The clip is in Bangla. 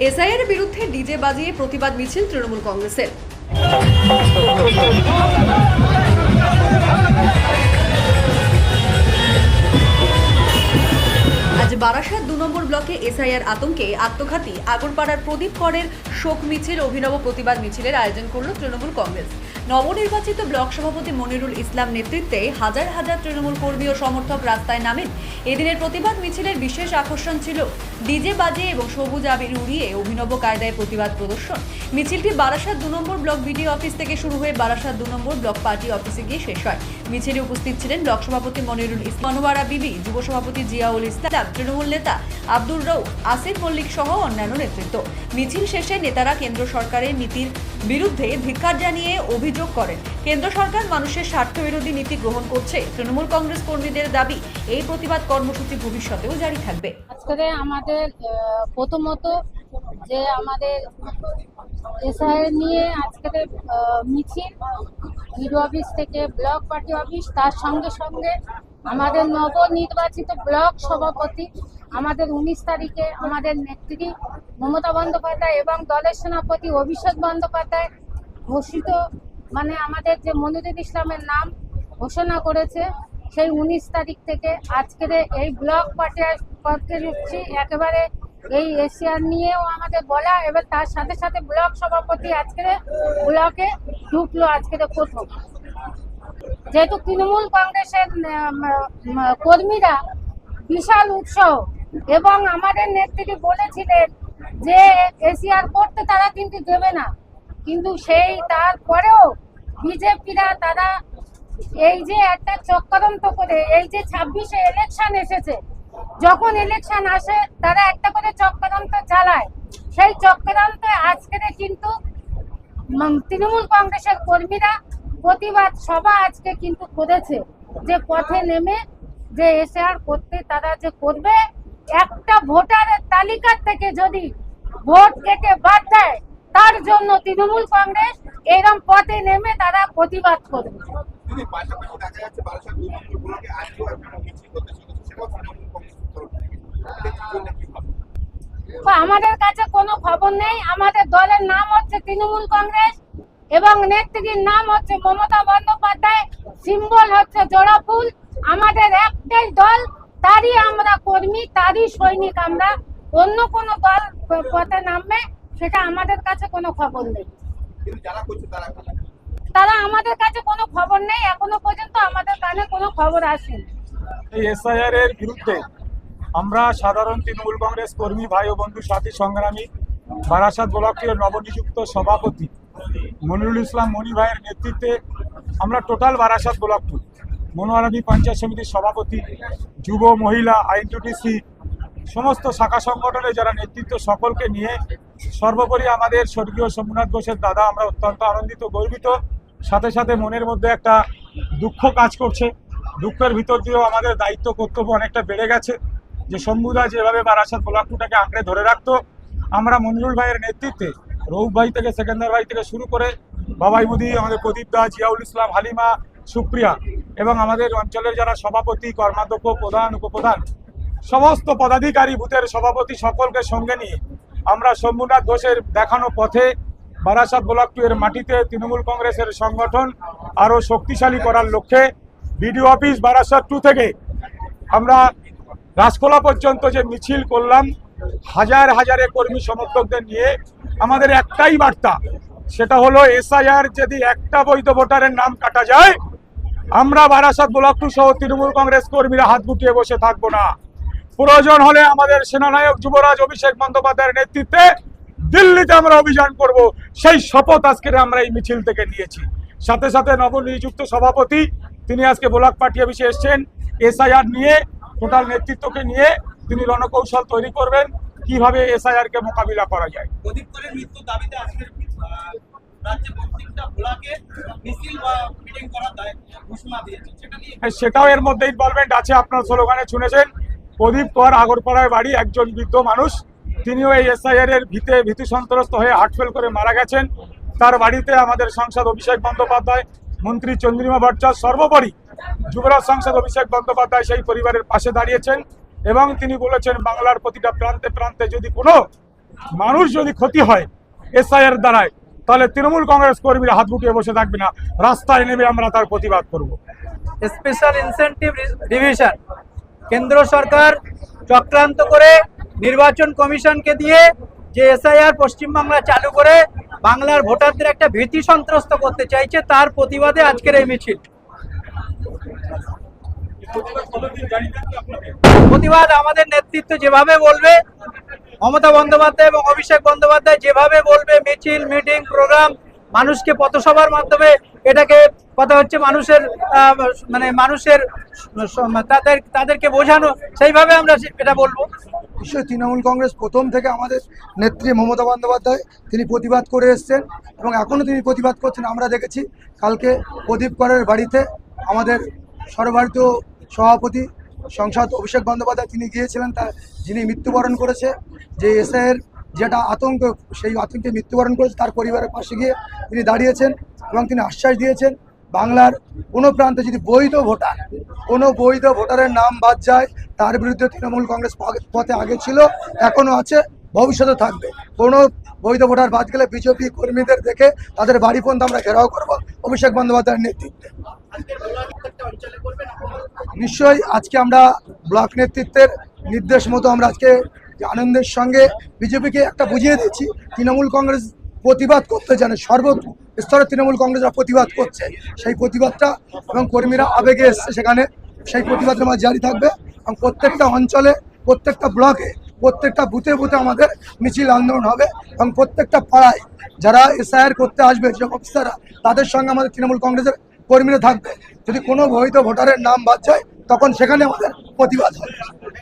এসআইয়ের বিরুদ্ধে ডিজে বাজিয়ে প্রতিবাদ মিছিল তৃণমূল কংগ্রেসের। আজ বারাসাত দু নম্বর ব্লকে এসআইআর আতঙ্কে আত্মঘাতী আগরপাড়ার প্রদীপ করের শোক মিছিল অভিনব প্রতিবাদ মিছিলের আয়োজন করল তৃণমূল কংগ্রেস। নবনির্বাচিত ব্লক সভাপতি মনিরুল ইসলাম নেতৃত্বে হাজার হাজার তৃণমূল কর্মী ও সমর্থক রাস্তায় নামেন। এদিনের প্রতিবাদ মিছিলের বিশেষ আকর্ষণ ছিল ডিজে বাজে এবং সবুজ আবির উড়িয়ে অভিনব কায়দায় প্রতিবাদ প্রদর্শন। মিছিলটি বারাসাত দু নম্বর ব্লক বিডিও অফিস থেকে শুরু হয়ে বারাসাত দু নম্বর ব্লক পার্টি অফিসে গিয়ে শেষ হয়। মিছিলে উপস্থিত ছিলেন ব্লক সভাপতি মনিরুল ইসলাম। বিবি, যুব সভাপতি জিয়াউল ইসলাম, তৃণমূল নেতা আব্দুর রৌ আসিফ মল্লিক সহ অন্যান্য নেতৃত্ব। মিছিল শেষে নেতারা কেন্দ্র সরকারের নীতির বিরুদ্ধে ধিক্কার জানিয়ে অভিযোগ করেন। কেন্দ্র সরকার মানুষের স্বার্থবিরোধী নীতি গ্রহণ করছে। তৃণমূল কংগ্রেস কর্মীদের দাবি, এই প্রতিবাদ কর্মসূচি ভবিষ্যতেও জারি থাকবে। আজকে আমাদের প্রথমত যে আমাদের এসআইয়ের নিয়ে আজকে মিছিল বিডিও অফিস থেকে ব্লক পার্টি অফিস, তার সঙ্গে সঙ্গে আমাদের নবনির্বাচিত ব্লক সভাপতি, আমাদের উনিশ তারিখে আমাদের নেত্রী মমতা বন্দ্যোপাধ্যায় এবং দলের সেনাপতি অভিষেক বন্দ্যোপাধ্যায় ঘোষিত মানে আমাদের যে মনিরুল ইসলামের নাম ঘোষণা করেছে, সেই উনিশ তারিখ থেকে আজকের এই ব্লক করতে যাচ্ছি একেবারে এই এশিয়ার নিয়েও আমাদের বলা, এবার তার সাথে সাথে ব্লক সভাপতি আজকের ব্লকে ঢুকলো আজকের প্রথম। যেহেতু তৃণমূল কংগ্রেসের কর্মীরা বিশাল উৎসাহ এবং আমাদের নেত্রী বলেছিলেন যে এশিয়ার করতে তারা কিন্তু দেবে না। কিন্তু সেই তারপরেও বিজেপিরা তারা এই যে একটা চক্রান্ত করে, এই যে ছাব্বিশে ইলেকশন এসেছে, যখন ইলেকশন আসে তারা একটা করে চক্রান্ত চালায়। সেই চক্রান্তে আজকের কিন্তু তৃণমূল কংগ্রেসের কর্মীরা প্রতিবাদ সভা আজকে কিন্তু করেছে। যে পথে নেমে যে এসে আর করতে তারা যে করবে একটা ভোটারের তালিকার থেকে যদি ভোট কেটে বাদ দেয় তার জন্য তৃণমূল কংগ্রেস এরম পথে নেমে তারা প্রতিবাদ করবে। আমাদের কাছে কোনো খবর নেই। আমাদের দলের নাম হচ্ছে তৃণমূল কংগ্রেস। এবং নেত্রীর নাম হচ্ছে মমতা বন্দ্যোপাধ্যায় সিম্বল হচ্ছে জোড়া ফুল আমাদের একটাই দল তারই আমরা কর্মী তারই সৈনিক। আমরা অন্য কোনো দল পথে নামবে সেটা আমাদের কাছে কোনো খবর নেই। তারা আমাদের কাছে কোনো খবর নেই এখনও পর্যন্ত আমাদের কানে কোনো খবর আসেনি। এই এসআইআর এর বিরুদ্ধে আমরা সাধারণ তৃণমূল কংগ্রেস কর্মী ভাই ও বন্ধু সাথী সংগ্রামী বারাসাত ব্লকের নবনিযুক্ত সভাপতি মনিরুল ইসলাম মনি ভাইয়ের নেতৃত্বে আমরা টোটাল বারাসাত টু মনোয়ারাদি পঞ্চায়েত সমিতির সভাপতি, যুব, মহিলা আইনটিসি সমস্ত শাখা সংগঠনের যারা নেতৃত্ব, সকলকে নিয়ে সর্বোপরি আমাদের স্বর্গীয় সোমনাথ ঘোষের দাদা, আমরা অত্যন্ত আনন্দিত, গর্বিত। সাথে সাথে মনের মধ্যে একটা দুঃখ কাজ করছে। দুঃখের ভিতর দিয়েও আমাদের দায়িত্ব, কর্তব্য অনেকটা বেড়ে গেছে যে শম্ভুদা যেভাবে বারাসাত ব্লকটাকে আঁকড়ে ধরে রাখতো, আমরা মনিরুল ভাইয়ের নেতৃত্বে রৌফ ভাই থেকে, সেকেন্দার ভাই থেকে শুরু করে বাবাই মুদি আমাদের প্রদীপ দা জিয়াউল ইসলাম, হালিমা, সুপ্রিয়া এবং আমাদের অঞ্চলের যারা সভাপতি, কর্মাধ্যক্ষ, প্রধান, উপপ্রধান, সমস্ত পদাধিকারী, বুথের সভাপতি সকলকে সঙ্গে নিয়ে আমরা শম্ভুনাথ ঘোষের দেখানো পথে বারাসাত ব্লক টু এর মাটিতে তৃণমূল কংগ্রেসের সংগঠন আরও শক্তিশালী করার লক্ষ্যে বিডিও অফিস বারাসাত টু থেকে আমরা রাজখোলা পর্যন্ত যে মিছিল করলাম হাজার হাজারে কর্মী সমর্থকদের নিয়ে আমাদের একটাই বার্তা, সেটা হলো এসআইআর যদি একটা বৈধ ভোটারের নাম কাটা যায়, আমরা বারাসাত টু সহ তৃণমূল কংগ্রেস কর্মীরা হাত গুটিয়ে বসে থাকব না। প্রয়োজন হলে আমাদের সেনানায়ক যুবরাজ অভিষেক বন্দ্যোপাধ্যায়ের নেতৃত্বে দিল্লিতে আমরা অভিযান করব। সেই শপথ আজকে আমরা এই মিছিল থেকে নিয়েছি। সাথে সাথে নবনিযুক্ত সভাপতি, তিনি আজকে ব্লক পার্টি অফিসে এসছেন। এসআইআর নিয়ে, টোটাল নেতৃত্বকে নিয়ে তিনি রণকৌশল তৈরি করবেন কীভাবে এসআইআর কে মোকাবিলা করা যায়। প্রদীপ করের মৃত্যুর দাবিতে আজকের হ্যাঁ, সেটাও এর মধ্যে ইনভলভমেন্ট আছে আপনার স্লোগানে শুনেছেন প্রদীপ কর আগরপাড়ায় বাড়ি একজন বৃদ্ধ মানুষ। তিনিও এই এসআইআর এর ভিতে ভীতি সন্ত্রস্ত হয়ে হার্টফেল করে মারা গেছেন। তার বাড়িতে আমাদের সাংসদ অভিষেক বন্দ্যোপাধ্যায় মন্ত্রী চন্দ্রিমা ভট্টাচার্য সর্বোপরি যুবরাজ সাংসদ অভিষেক বন্দ্যোপাধ্যায় সেই পরিবারের পাশে দাঁড়িয়েছেন। এবং তিনি বলেছেন, বাংলার প্রতিটা প্রান্তে প্রান্তে যদি কোনো মানুষ যদি ক্ষতি হয় এসআইয়ের দ্বারায়, তাহলে তৃণমূল কংগ্রেস কর্মীরা হাত বুকিয়ে বসে থাকবে না। রাস্তায় নেমে আমরা তার প্রতিবাদ করব। স্পেশাল ইনসেন্টিভ ডিভিশন কেন্দ্র সরকার চক্রান্ত করে নির্বাচন কমিশনকে দিয়ে যে এসআইআর পশ্চিমবাংলা চালু করে বাংলার ভোটারদের একটা ভীতি সন্ত্রস্ত করতে চাইছে, তার প্রতিবাদে আজকের এই মিছিল। প্রতিবাদ আমাদের নেতৃত্ব যেভাবে বলবে, মমতা বন্দ্যোপাধ্যায় এবং অভিষেক বন্দ্যোপাধ্যায় যেভাবে বলবে, মিছিল, মিটিং, প্রোগ্রাম, মানুষকে পথসভার মাধ্যমে এটাকে কথা হচ্ছে মানুষের মানে মানুষের তাদের, তাদেরকে বোঝানো, সেইভাবে আমরা এটা বলব। নিশ্চয়ই তৃণমূল কংগ্রেস প্রথম থেকে আমাদের নেত্রী মমতা বন্দ্যোপাধ্যায়, তিনি প্রতিবাদ করে এসছেন এবং এখনও তিনি প্রতিবাদ করছেন। আমরা দেখেছি কালকে প্রদীপ করের বাড়িতে আমাদের সর্বভারতীয় সভাপতি, সংসদ অভিষেক বন্দ্যোপাধ্যায় তিনি গিয়েছিলেন, তার যিনি মৃত্যুবরণ করেছে, যে এসআইয়ের যেটা আতঙ্ক, সেই আতঙ্কে মৃত্যুবরণ করেছে, তার পরিবারের পাশে গিয়ে তিনি দাঁড়িয়েছেন এবং তিনি আশ্বাস দিয়েছেন, বাংলার কোনো প্রান্তে যদি বৈধ ভোটার, কোনো বৈধ ভোটারের নাম বাদ যায়, তার বিরুদ্ধে তৃণমূল কংগ্রেস পথে- আগে ছিল এখনও আছে, ভবিষ্যতে থাকবে। কোনো বৈধ ভোটার বাদ গেলে বিজেপি কর্মীদের দেখে তাদের বাড়ি পর্যন্ত আমরা ঘেরাও করব, অভিষেক বন্দ্যোপাধ্যায়ের নেতৃত্বে। নিশ্চয়ই আজকে আমরা ব্লক নেতৃত্বের নির্দেশ মতো আমরা আজকে আনন্দের সঙ্গে বিজেপিকে একটা বুঝিয়ে দিচ্ছি তৃণমূল কংগ্রেস প্রতিবাদ করতে জানে সর্ব স্তরে তৃণমূল কংগ্রেসরা প্রতিবাদ করছে। সেই প্রতিবাদটা এবং কর্মীরা আবেগে এসছে সেখানে। সেই প্রতিবাদ আমার জারি থাকবে এবং প্রত্যেকটা অঞ্চলে, প্রত্যেকটা ব্লকে, প্রত্যেকটা বুথে বুথে আমাদের মিছিল আন্দোলন হবে এবং প্রত্যেকটা পাড়ায় যারা এসআইআর করতে আসবে যে অফিসাররা, তাদের সঙ্গে আমাদের তৃণমূল কংগ্রেসের কর্মীরা থাকবে। যদি কোনো ভয়িত ভোটারের নাম বাদ যায় তখন সেখানে আমাদের প্রতিবাদ হবে।